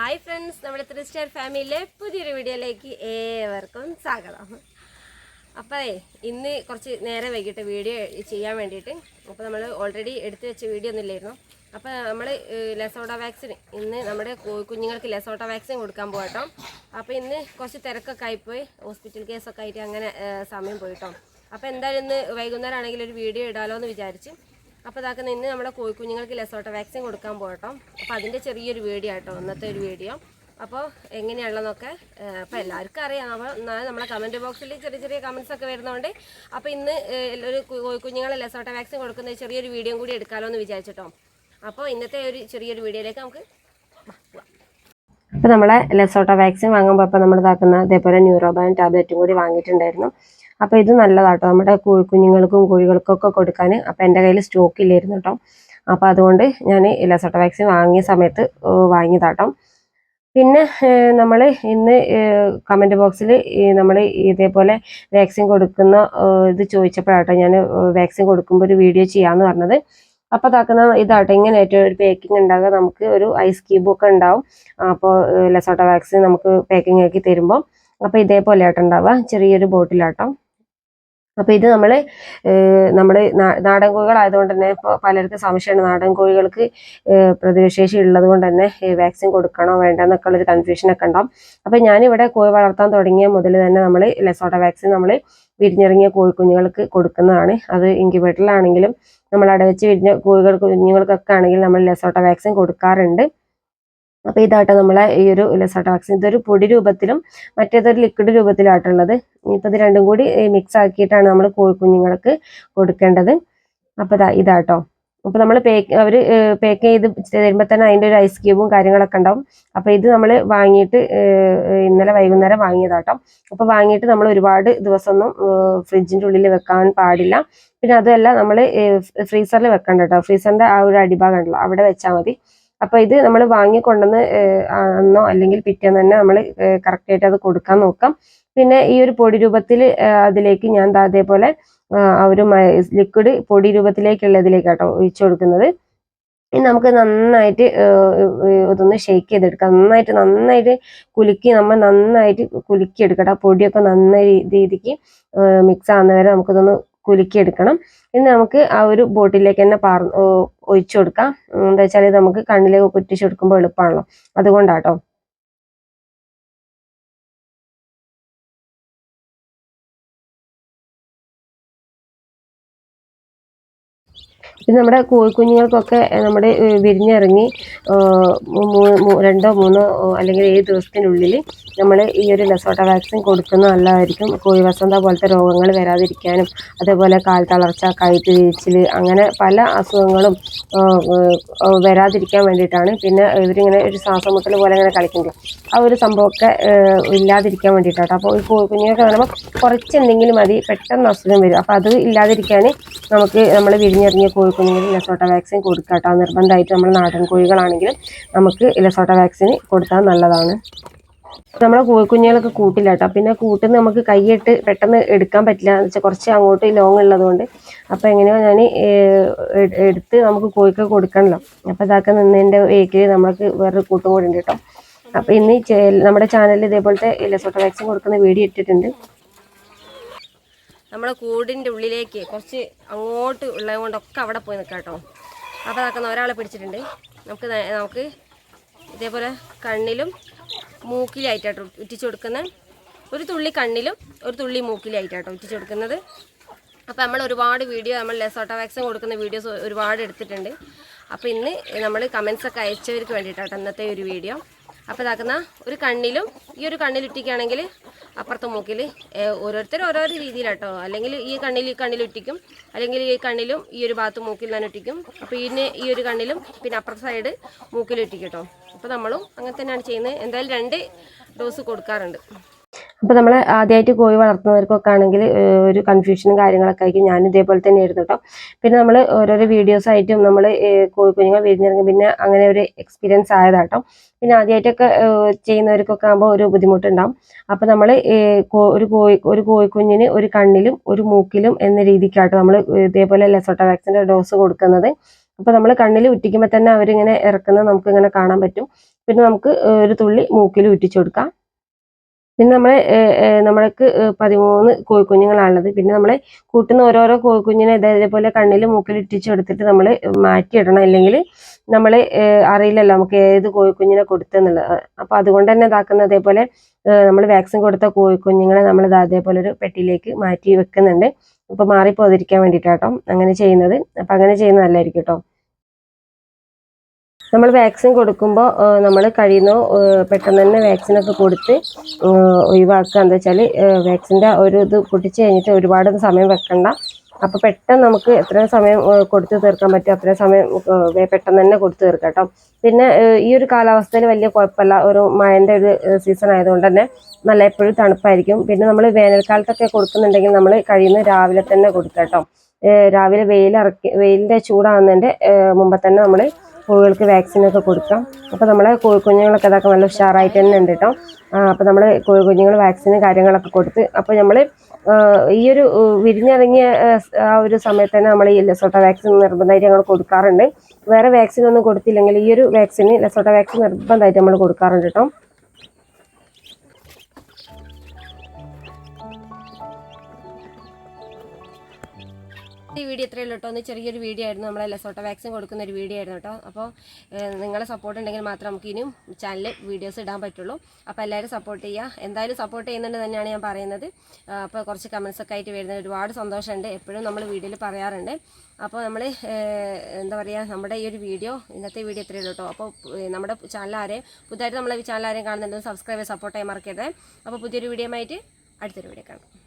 Hi friends നമ്മുടെ three star ഫാമിലിയിലെ പുതിയൊരു വീഡിയോയിലേക്ക് ഏവർക്കും സ്വാഗതം. അപ്പോൾ ഇന്ന് കുറച്ച് നേരെ വൈകിട്ട് വീഡിയോ ചെയ്യാൻ വേണ്ടിയിട്ട് അപ്പോൾ നമ്മൾ ഓൾറെഡി എടുത്തു വെച്ച വീഡിയോ ഒന്നും ഇല്ലായിരുന്നു. അപ്പോൾ നമ്മൾ ലെസോട്ട വാക്സിൻ ഇന്ന് നമ്മുടെ കുഞ്ഞുങ്ങൾക്ക് ലെസോട്ട വാക്സിൻ കൊടുക്കാൻ പോകട്ടോ അപ്പോൾ ഇന്ന് കുറച്ച് തിരക്കൊക്കെ ആയിപ്പോയി. ഹോസ്പിറ്റൽ കേസൊക്കെ ആയിട്ട് അങ്ങനെ സമയം പോയിട്ടോ. അപ്പോൾ എന്തായാലും ഇന്ന് വൈകുന്നേരം ആണെങ്കിൽ ഒരു വീഡിയോ ഇടാലോ എന്ന് വിചാരിച്ച് അപ്പോൾ ഇതാക്കുന്ന ഇന്ന് നമ്മുടെ കോഴി കുഞ്ഞുങ്ങൾക്ക് ലെസോട്ട വാക്സിൻ കൊടുക്കാൻ പോകട്ടോ. അപ്പോൾ അതിന്റെ ചെറിയൊരു വീഡിയോ ആട്ടോ ഇന്നത്തെ ഒരു വീഡിയോ. അപ്പോൾ എങ്ങനെയുള്ളതെന്നൊക്കെ അപ്പോൾ എല്ലാവർക്കും അറിയാം. അപ്പോൾ എന്നാലും നമ്മളെ കമന്റ് ബോക്സിൽ ചെറിയ ചെറിയ കമൻസ് ഒക്കെ വരുന്നതുകൊണ്ട് അപ്പോൾ ഇന്ന് ഒരു കോഴിക്കുഞ്ഞുങ്ങളെ കോഴി കുഞ്ഞുങ്ങളെ ലെസോട്ട വാക്സിൻ കൊടുക്കുന്ന ചെറിയൊരു വീഡിയോ കൂടി എടുക്കാമല്ലോ എന്ന് വിചാരിച്ചിട്ടോ. അപ്പോൾ ഇന്നത്തെ ഒരു ചെറിയൊരു വീഡിയോയിലേക്ക് നമുക്ക് അപ്പോൾ നമ്മളെ ലെസോട്ട വാക്സിൻ വാങ്ങുമ്പോൾ അപ്പോൾ നമ്മൾ ഇതാക്കുന്ന അതേപോലെ ന്യൂറോബാൻ ടാബ്ലറ്റും കൂടി വാങ്ങിയിട്ടുണ്ടായിരുന്നു. അപ്പോൾ ഇത് നല്ലതാട്ടോ. നമ്മുടെ കുഞ്ഞുങ്ങൾക്കും കോഴികൾക്കൊക്കെ കൊടുക്കാൻ അപ്പോൾ എന്റെ കയ്യിൽ സ്റ്റോക്ക് ഇല്ലായിരുന്നു കേട്ടോ അപ്പോൾ അതുകൊണ്ട് ഞാൻ ഇലസട്ട വാക്സിൻ വാങ്ങിയ സമയത്ത് വാങ്ങിയതാട്ടോ. പിന്നെ നമ്മൾ ഇന്ന് കമന്റ് ബോക്സിൽ നമ്മൾ ഇതേപോലെ വാക്സിൻ കൊടുക്കുന്ന ഇത് ചോദിച്ചപ്പോഴാട്ടോ ഞാൻ വാക്സിൻ കൊടുക്കുമ്പോൾ ഒരു വീഡിയോ ചെയ്യാമെന്ന് പറഞ്ഞത്. അപ്പോൾ താക്കുന്ന ഇതാട്ടോ. ഇങ്ങനെ ഏറ്റവും ഒരു പാക്കിംഗ് ഉണ്ടാകുക നമുക്ക് ഒരു ഐസ് ക്യൂബ് ഒക്കെ ഉണ്ടാവും. അപ്പോൾ ലസോട്ട വാക്സിൻ നമുക്ക് പാക്കിംഗ് ആക്കി തരുമ്പോൾ അപ്പോൾ ഇതേപോലെ ആട്ടോ ഉണ്ടാവുക. ചെറിയൊരു ബോട്ടിലാട്ടോ അപ്പോൾ ഇത് നമ്മൾ നമ്മൾ നാടൻ കോഴികളായതുകൊണ്ട് തന്നെ പലർക്കും സംശയമാണ് നാടൻ കോഴികൾക്ക് പ്രതിരോധശേഷി ഉള്ളത് കൊണ്ട് തന്നെ വാക്സിൻ കൊടുക്കണോ വേണ്ട എന്നൊക്കെ ഉള്ളൊരു കൺഫ്യൂഷൻ ഒക്കെ ഉണ്ടാവും. അപ്പോൾ ഞാനിവിടെ കോഴി വളർത്താൻ തുടങ്ങിയ മുതൽ തന്നെ നമ്മൾ ലെസോട്ട വാക്സിൻ നമ്മൾ വിരിഞ്ഞിറങ്ങിയ കോഴിക്കുഞ്ഞുങ്ങൾക്ക് കൊടുക്കുന്നതാണ്. അത് ഇൻക്യുബേറ്ററിലാണെങ്കിലും നമ്മൾ അടവെച്ച് വിരിഞ്ഞ കോഴികൾ കുഞ്ഞുങ്ങൾക്കൊക്കെ ആണെങ്കിൽ നമ്മൾ ലെസോട്ട വാക്സിൻ കൊടുക്കാറുണ്ട്. അപ്പോൾ ഇതാട്ടോ നമ്മളെ ഈ ഒരു ലെസോട്ട വാക്സിൻ ഇതൊരു പൊടി രൂപത്തിലും മറ്റേതൊരു ലിക്വിഡ് രൂപത്തിലാട്ടുള്ളത് ഇപ്പൊ ഇത് രണ്ടും കൂടി മിക്സ് ആക്കിയിട്ടാണ് നമ്മൾ കോഴിക്കുഞ്ഞുങ്ങൾക്ക് കൊടുക്കേണ്ടത്. അപ്പോൾ ഇതാ ഇതാട്ടോ. അപ്പോൾ നമ്മൾ പേക്ക് അവർ പേക്ക് ചെയ്ത് തരുമ്പോൾ തന്നെ അതിന്റെ ഒരു ഐസ് ക്യൂബും കാര്യങ്ങളൊക്കെ ഉണ്ടാവും. അപ്പോൾ ഇത് നമ്മൾ വാങ്ങിയിട്ട് ഇന്നലെ വൈകുന്നേരം വാങ്ങിയതാട്ടോ. അപ്പോൾ വാങ്ങിയിട്ട് നമ്മൾ ഒരുപാട് ദിവസമൊന്നും ഫ്രിഡ്ജിന്റെ ഉള്ളിൽ വെക്കാൻ പാടില്ല. പിന്നെ അതുമല്ല നമ്മൾ ഫ്രീസറിൽ വെക്കണ്ട കേട്ടോ. ആ ഒരു അടിഭാഗം ഉണ്ടല്ലോ അവിടെ വെച്ചാൽ മതി. അപ്പോൾ ഇത് നമ്മൾ വാങ്ങിക്കൊണ്ടെന്ന് അന്നോ അല്ലെങ്കിൽ പിറ്റേന്ന് തന്നെ നമ്മൾ കറക്റ്റായിട്ട് അത് കൊടുക്കാൻ നോക്കാം. പിന്നെ ഈ ഒരു പൊടി രൂപത്തിൽ അതിലേക്ക് ഞാൻ അതേപോലെ ഒരു ലിക്വിഡ് പൊടി രൂപത്തിലേക്കുള്ളതിലേക്ക് കേട്ടോ ഒഴിച്ചു കൊടുക്കുന്നത്. ഇനി നമുക്ക് നന്നായിട്ട് ഇതൊന്ന് ഷെയ്ക്ക് ചെയ്തെടുക്കാം. നന്നായിട്ട് നന്നായിട്ട് കുലുക്കി നമ്മൾ നന്നായിട്ട് കുലുക്കി എടുക്കട്ടെ. പൊടിയൊക്കെ നന്നായി രീതിക്ക് മിക്സ് ആവുന്ന വരെ നമുക്കിതൊന്ന് കുലുക്കി എടുക്കണം ഇനി നമുക്ക് ആ ഒരു ബോട്ടിലേക്ക് തന്നെ പാർ ഒഴിച്ചു കൊടുക്കാം. എന്താ വെച്ചാൽ നമുക്ക് കണ്ണിലേക്ക് കുറ്റിച്ച് കൊടുക്കുമ്പോൾ എളുപ്പമാണല്ലോ. അതുകൊണ്ടാട്ടോ. ഇത് നമ്മുടെ കോഴിക്കുഞ്ഞുങ്ങൾക്കൊക്കെ നമ്മുടെ വിരിഞ്ഞിറങ്ങി രണ്ടോ മൂന്നോ അല്ലെങ്കിൽ ഏഴ് ദിവസത്തിനുള്ളിൽ നമ്മൾ ഈ ഒരു ലസോട്ട വാക്സിൻ കൊടുക്കുന്നത് നല്ലതായിരിക്കും. കോഴി വസന്ത പോലത്തെ രോഗങ്ങൾ വരാതിരിക്കാനും അതേപോലെ കാൽ തളർച്ച കയറ്റ് വീഴ്ചിൽ അങ്ങനെ പല അസുഖങ്ങളും വരാതിരിക്കാൻ വേണ്ടിയിട്ടാണ്. പിന്നെ ഇവരിങ്ങനെ ഒരു ശ്വാസം മുട്ടൽ പോലെ ഇങ്ങനെ കളിക്കുന്നത് ആ ഒരു സംഭവമൊക്കെ ഇല്ലാതിരിക്കാൻ വേണ്ടിയിട്ടാണ് അപ്പോൾ ഈ കോഴി കുഞ്ഞുങ്ങൾക്ക് കാണുമ്പോൾ കുറച്ച് എന്തെങ്കിലും മതി പെട്ടെന്ന് അസുഖം വരും. അപ്പോൾ അത് ഇല്ലാതിരിക്കാൻ നമുക്ക് നമ്മൾ വിരിഞ്ഞിറങ്ങിയ കോഴിക്കുഞ്ഞുങ്ങൾക്ക് ഇലസോട്ട വാക്സിൻ കൊടുക്കുക കേട്ടോ. നിർബന്ധമായിട്ട് നമ്മൾ നാടൻ കോഴികളാണെങ്കിലും നമുക്ക് ഇലസോട്ട വാക്സിൻ കൊടുത്താൽ നല്ലതാണ്. നമ്മളെ കോഴിക്കുഞ്ഞുങ്ങളൊക്കെ കൂട്ടില്ല കേട്ടോ. പിന്നെ കൂട്ടിൽ നമുക്ക് കൈയിട്ട് പെട്ടെന്ന് എടുക്കാൻ പറ്റില്ല. എന്ന് വെച്ചാൽ കുറച്ച് അങ്ങോട്ട് ലോങ് ഉള്ളതുകൊണ്ട്. അപ്പോൾ എങ്ങനെയോ ഞാൻ എടുത്ത് നമുക്ക് കോഴിക്ക് കൊടുക്കണമല്ലോ അപ്പോൾ ഇതാക്കാൻ നിന്നതിന്റെ വേക്കിൽ നമുക്ക് വേറൊരു കൂട്ടും കൂടി ഉണ്ട് കേട്ടോ. അപ്പോൾ ഇന്ന് നമ്മുടെ ചാനലിൽ ഇതേപോലത്തെ ഇലസോട്ട വാക്സിൻ കൊടുക്കുന്ന വീഡിയോ ഇട്ടിട്ടുണ്ട്. നമ്മുടെ കൂടിന്റെ ഉള്ളിലേക്ക് കുറച്ച് അങ്ങോട്ട് ഉള്ളത് കൊണ്ടൊക്കെ അവിടെ പോയി നിൽക്കാം കേട്ടോ. അപ്പോൾ അതാക്കുന്ന ഒരാളെ പിടിച്ചിട്ടുണ്ട്. നമുക്ക് നമുക്ക് ഇതേപോലെ കണ്ണിലും മൂക്കിലായിട്ടാട്ടോ ഉറ്റിച്ചു കൊടുക്കുന്ന ഒരു തുള്ളി കണ്ണിലും ഒരു തുള്ളി മൂക്കിലായിട്ടാട്ടോ ഉറ്റിച്ചു കൊടുക്കുന്നത്. അപ്പോൾ നമ്മൾ ഒരുപാട് വീഡിയോ നമ്മൾ ലെസോട്ട വാക്സിൻ കൊടുക്കുന്ന വീഡിയോസ് ഒരുപാട് എടുത്തിട്ടുണ്ട്. അപ്പോൾ ഇന്ന് നമ്മൾ കമൻസ് ഒക്കെ അയച്ചവർക്ക് വേണ്ടിയിട്ടാട്ടോ ഇന്നത്തെ ഒരു വീഡിയോ അപ്പോൾ ഇതാക്കുന്ന ഒരു കണ്ണിലും ഈ ഒരു കണ്ണിലുറ്റിക്കുകയാണെങ്കിൽ അപ്പുറത്തെ മൂക്കിൽ ഓരോരുത്തർ ഓരോരോ രീതിയിലാട്ടോ. അല്ലെങ്കിൽ ഈ കണ്ണിൽ ഈ കണ്ണിൽ ഉറ്റിക്കും അല്ലെങ്കിൽ ഈ കണ്ണിലും ഈ ഒരു ഭാഗത്ത് മൂക്കിൽ തന്നെ ഒറ്റിക്കും. ഇതിന് ഈ ഒരു കണ്ണിലും പിന്നെ അപ്പുറത്തെ സൈഡ് മൂക്കിൽ ഉറ്റിക്കും കേട്ടോ അപ്പോൾ നമ്മളും അങ്ങനെ തന്നെയാണ് ചെയ്യുന്നത്. എന്തായാലും രണ്ട് ഡോസ് കൊടുക്കാറുണ്ട്. അപ്പോൾ നമ്മൾ ആദ്യമായിട്ട് കോഴി വളർത്തുന്നവർക്കൊക്കെ ആണെങ്കിൽ ഒരു കൺഫ്യൂഷനും കാര്യങ്ങളൊക്കെ ആയിരിക്കും. ഞാൻ ഇതേപോലെ തന്നെ ആയിരുന്നു കേട്ടോ പിന്നെ നമ്മൾ ഓരോരോ വീഡിയോസ് ആയിട്ടും നമ്മൾ കോഴി കുഞ്ഞുങ്ങൾ വിരിഞ്ഞിറങ്ങി പിന്നെ അങ്ങനെ ഒരു എക്സ്പീരിയൻസ് ആയതാട്ടോ പിന്നെ ആദ്യമായിട്ടൊക്കെ ചെയ്യുന്നവർക്കൊക്കെ ആകുമ്പോൾ ഒരു ബുദ്ധിമുട്ടുണ്ടാവും. അപ്പോൾ നമ്മൾ ഒരു കോഴി ഒരു കോഴിക്കുഞ്ഞിന് ഒരു കണ്ണിലും ഒരു മൂക്കിലും എന്ന രീതിക്കാട്ടോ നമ്മൾ ഇതേപോലെ ലെസോട്ട വാക്സിന്റെ ഡോസ് കൊടുക്കുന്നത്. അപ്പോൾ നമ്മൾ കണ്ണിൽ ഉറ്റിക്കുമ്പോൾ തന്നെ അവരിങ്ങനെ ഇറക്കുന്നത് നമുക്ക് ഇങ്ങനെ കാണാൻ പറ്റും. പിന്നെ നമുക്ക് ഒരു തുള്ളി മൂക്കിൽ ഉറ്റിച്ചു കൊടുക്കാം. പിന്നെ നമ്മളെ നമ്മൾക്ക് പതിമൂന്ന് കോഴിക്കുഞ്ഞുങ്ങളാണുള്ളത്. പിന്നെ നമ്മളെ കൂട്ടുന്ന ഓരോരോ കോഴിക്കുഞ്ഞിനെ ഇതേപോലെ കണ്ണിൽ മൂക്കിൽ ഇട്ടിച്ച് എടുത്തിട്ട് നമ്മൾ മാറ്റിയിടണം ഇല്ലെങ്കിൽ നമ്മൾ അറിയില്ലല്ലോ നമുക്ക് ഏത് കോഴിക്കുഞ്ഞിനെ കൊടുത്തെന്നുള്ളത് അപ്പോൾ അതുകൊണ്ട് തന്നെ ഇതാക്കുന്ന അതേപോലെ നമ്മൾ വാക്സിൻ കൊടുത്ത കോഴിക്കുഞ്ഞുങ്ങളെ നമ്മൾ അതേപോലെ ഒരു പെട്ടിയിലേക്ക് മാറ്റി വെക്കുന്നുണ്ട്. അപ്പോൾ മാറിപ്പോതിരിക്കാൻ വേണ്ടിയിട്ടാട്ടോ അങ്ങനെ ചെയ്യുന്നത്. അപ്പോൾ അങ്ങനെ ചെയ്യുന്നത് നല്ലതായിരിക്കും കേട്ടോ. നമ്മൾ വാക്സിൻ കൊടുക്കുമ്പോൾ നമ്മൾ കഴിയുന്ന പെട്ടെന്ന് തന്നെ വാക്സിനൊക്കെ കൊടുത്ത് ഒഴിവാക്കുക. എന്താ വെച്ചാൽ വാക്സിന്റെ ഒരു ഇത് പൊട്ടിച്ച് കഴിഞ്ഞിട്ട് ഒരുപാട് സമയം വെക്കണ്ട. അപ്പോൾ പെട്ടെന്ന് നമുക്ക് എത്ര സമയം കൊടുത്തു തീർക്കാൻ പറ്റും അത്രയും സമയം പെട്ടെന്ന് തന്നെ കൊടുത്തു തീർക്കാം കേട്ടോ. പിന്നെ ഈ ഒരു കാലാവസ്ഥയിൽ വലിയ കുഴപ്പമില്ല. ഒരു മഴന്റെ ഒരു സീസൺ ആയതുകൊണ്ട് തന്നെ നല്ല എപ്പോഴും തണുപ്പായിരിക്കും. പിന്നെ നമ്മൾ വേനൽക്കാലത്തൊക്കെ കൊടുക്കുന്നുണ്ടെങ്കിൽ നമ്മൾ കഴിയുന്ന രാവിലെ തന്നെ കൊടുക്കാം കേട്ടോ. രാവിലെ വെയിലിറക്കി വെയിലിന്റെ ചൂടാകുന്നതിന്റെ മുമ്പ് തന്നെ നമ്മൾ കോഴികൾക്ക് വാക്സിനൊക്കെ കൊടുക്കാം. അപ്പോൾ നമ്മളെ കോഴിക്കുഞ്ഞുങ്ങളൊക്കെ അതൊക്കെ നല്ല ഉഷാറായിട്ട് തന്നെ ഉണ്ട് കേട്ടോ അപ്പോൾ നമ്മൾ കോഴിക്കുഞ്ഞുങ്ങൾ വാക്സിന് കാര്യങ്ങളൊക്കെ കൊടുത്ത് അപ്പോൾ നമ്മൾ ഈ ഒരു വിരിഞ്ഞിറങ്ങിയ ആ ഒരു സമയത്ത് തന്നെ നമ്മൾ ഈ ലെസോട്ട വാക്സിൻ നിർബന്ധമായിട്ട് ഞങ്ങൾ കൊടുക്കാറുണ്ട്. വേറെ വാക്സിൻ ഒന്നും കൊടുത്തില്ലെങ്കിൽ ഈ ഒരു വാക്സിന് ലെസോട്ട വാക്സിൻ നിർബന്ധമായിട്ട് നമ്മൾ കൊടുക്കാറുണ്ട് കേട്ടോ ഈ വീഡിയോ ഇത്രയേ ഉള്ളൂ കേട്ടോ. ഒന്ന് ചെറിയൊരു വീഡിയോ ആയിരുന്നു. നമ്മളെ ലെസോട്ട വാക്സിൻ കൊടുക്കുന്ന ഒരു വീഡിയോ ആയിരുന്നു കേട്ടോ. അപ്പോൾ നിങ്ങളെ സപ്പോർട്ട് ഉണ്ടെങ്കിൽ മാത്രം നമുക്ക് ഇനിയും ചാനലിൽ വീഡിയോസ് ഇടാൻ പറ്റുള്ളൂ. അപ്പോൾ എല്ലാവരും സപ്പോർട്ട് ചെയ്യുക. എന്തായാലും സപ്പോർട്ട് ചെയ്യുന്നുണ്ട് തന്നെയാണ് ഞാൻ പറയുന്നത്. അപ്പോൾ കുറച്ച് കമൻസ് ഒക്കെ ആയിട്ട് വരുന്നത്. ഒരുപാട് സന്തോഷമുണ്ട്. എപ്പോഴും നമ്മൾ വീഡിയോയിൽ പറയാറുണ്ട്. അപ്പോൾ നമ്മൾ എന്താ പറയുക നമ്മുടെ ഈ ഒരു വീഡിയോ ഇന്നത്തെ വീഡിയോ ഇത്രയേ ഉള്ളൂ കേട്ടോ. അപ്പോൾ നമ്മുടെ ചാനൽ ആരെയും പുതുതായിട്ട് നമ്മളെ ആരെയും കാണുന്നുണ്ടെങ്കിൽ സബ്സ്ക്രൈബ് സപ്പോർട്ട് ചെയ്യാൻ മറക്കരുത്. അപ്പോൾ പുതിയൊരു വീഡിയോ ആയിട്ട് അടുത്തൊരു വീഡിയോ കാണാം.